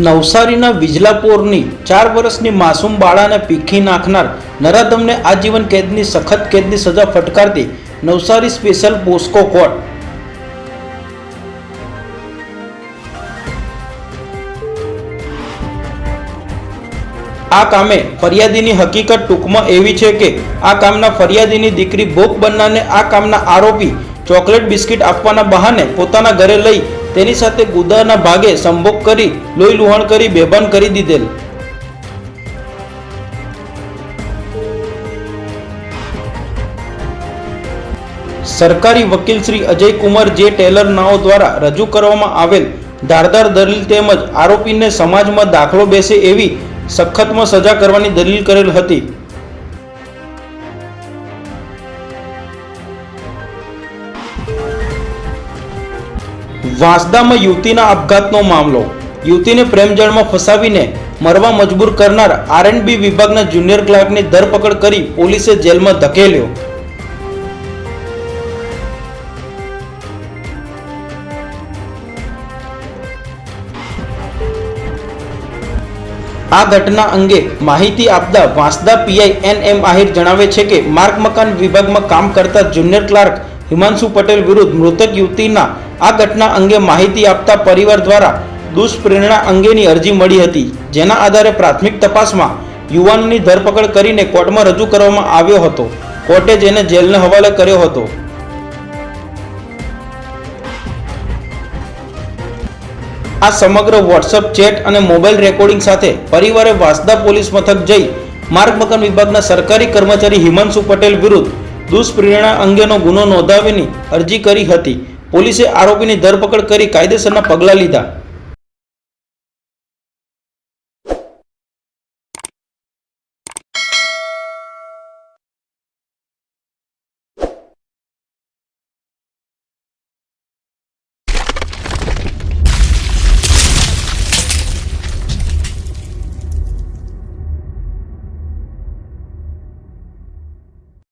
નવસારીના વિજલાપોરની ચાર વર્ષની માસૂમ બાળાને પીખી નાખનાર નરાધમને આજીવન કેદની સખત કેદની સજા ફટકારતી નવસારી સ્પેશિયલ પોસ્કો કોર્ટ. આ કામે ફરિયાદીની હકીકત ટૂંકમાં એવી છે કે આ કામના ફરિયાદીની દીકરી ભોગ બનનારને આ કામના આરોપી ચોકલેટ બિસ્કિટ આપવાના બહાને પોતાના ઘરે લઈ તેની સાથે ગુદાના ભાગે સંભોગ કરી લોહી લુહાણ કરી બેભાન કરી દીધેલ. સરકારી વકીલ શ્રી અજય કુમાર જે ટેલર નાઓ દ્વારા રજૂ કરવામાં આવેલ ધારદાર દલીલ તેમજ આરોપીને સમાજમાં દાખલો બેસે એવી સખતમાં સજા કરવાની દલીલ કરેલ હતી. વાંસદામાં યુવતીના આપઘાતનો મામલો. યુવતીને પ્રેમજળમાં ફસાવીને મરવા મજબૂર કરનાર આરએનબી વિભાગના જુનિયર ક્લાર્કની ધરપકડ કરી પોલીસે જેલમાં ધકેલ્યો. આ ઘટના અંગે માહિતી આપતા Vansda PI N M Ahir જણાવે છે કે માર્ગ મકાન વિભાગમાં કામ કરતા જુનિયર ક્લાર્ક હિમાંશુ પટેલ વિરુદ્ધ મૃતક યુવતીના આ ઘટના અંગે માહિતી આપતા પરિવાર દ્વારા દુષ્પ્રેરણા અંગેની અરજી મળી હતી, જેના આધારે પ્રાથમિક તપાસમાં યુવાનની ધરપકડ કરીને કોર્ટમાં રજૂ કરવામાં આવ્યો હતો. કોર્ટે જેને જેલને હવાલે કર્યો હતો. આ સમગ્ર વોટ્સઅપ ચેટ અને મોબાઈલ રેકોર્ડિંગ સાથે પરિવારે વાસદા પોલીસ મથક જઈ માર્ગ મકાન વિભાગના સરકારી કર્મચારી હિમાંશુ પટેલ વિરુદ્ધ દુષ્પ્રેરણા અંગેનો ગુનો નોંધાવીની અરજી કરી હતી. પોલીસે આરોપીની ધરપકડ કરી કાયદેસરના પગલાં લીધા.